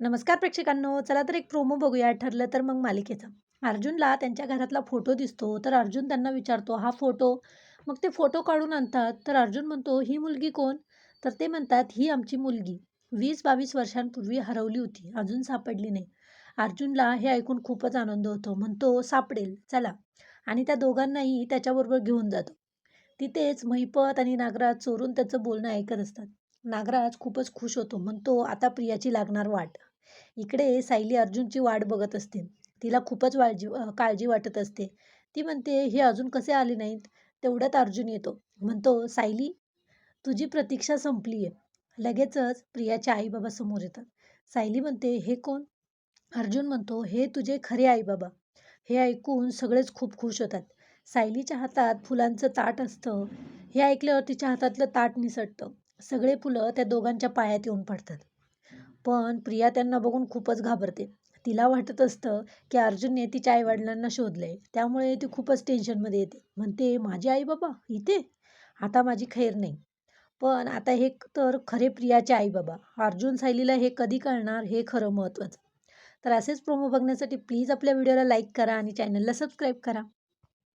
नमस्कार प्रेक्षकांनो चला तर एक प्रोमो बघूया. ठरलं तर मग मालिकेचा. अर्जुनला त्यांच्या घरातला फोटो दिसतो. तर अर्जुन त्यांना विचारतो हा फोटो मग ते फोटो काढून आणतात. तर अर्जुन म्हणतो ही मुलगी कोण? तर ते म्हणतात ही आमची मुलगी. वीस बावीस वर्षांपूर्वी हरवली होती. अजून सापडली नाही. अर्जुनला हे ऐकून खूपच आनंद होतो. म्हणतो सापडेल. चला. आणि त्या दोघांनाही त्याच्याबरोबर घेऊन जातो. तिथेच महिपत आणि नागराज चोरून त्याचं बोलणं ऐकत असतात. नागराज खूपच खुश होतो. म्हणतो आता प्रियाची लागणार वाट. इकडे सायली अर्जुनची वाट बघत असते. तिला खूपच वाळजी काळजी वाटत असते. ती म्हणते हे अजून कसे आले नाहीत? तेवढ्यात अर्जुन येतो. म्हणतो सायली तुझी प्रतीक्षा संपली आहे. लगेचच प्रियाच्या आईबाबा समोर येतात. सायली म्हणते हे कोण? अर्जुन म्हणतो हे तुझे खरे आईबाबा. हे ऐकून सगळेच खूप खुश होतात. सायलीच्या हातात फुलांचं ताट असतं. हे ऐकल्यावर तिच्या हातातलं ताट निसटतं. सगळे फुलं त्या दोघांच्या पायात येऊन पडतात. पण प्रिया त्यांना बघून खूपच घाबरते. तिला वाटत असतं की अर्जुनने तिच्या आईवडिलांना शोधलंय. त्यामुळे ती खूपच टेन्शनमध्ये येते. म्हणते माझे आई बाबा इथे? आता माझी खैर नाही. पण आता हे तर खरे प्रियाचे आई बाबा. अर्जुन सायलीला हे कधी कळणार हे खरं महत्त्वाचं. तर असेच प्रोमो बघण्यासाठी प्लीज आपल्या व्हिडिओला लाईक करा आणि चॅनलला सबस्क्राईब करा.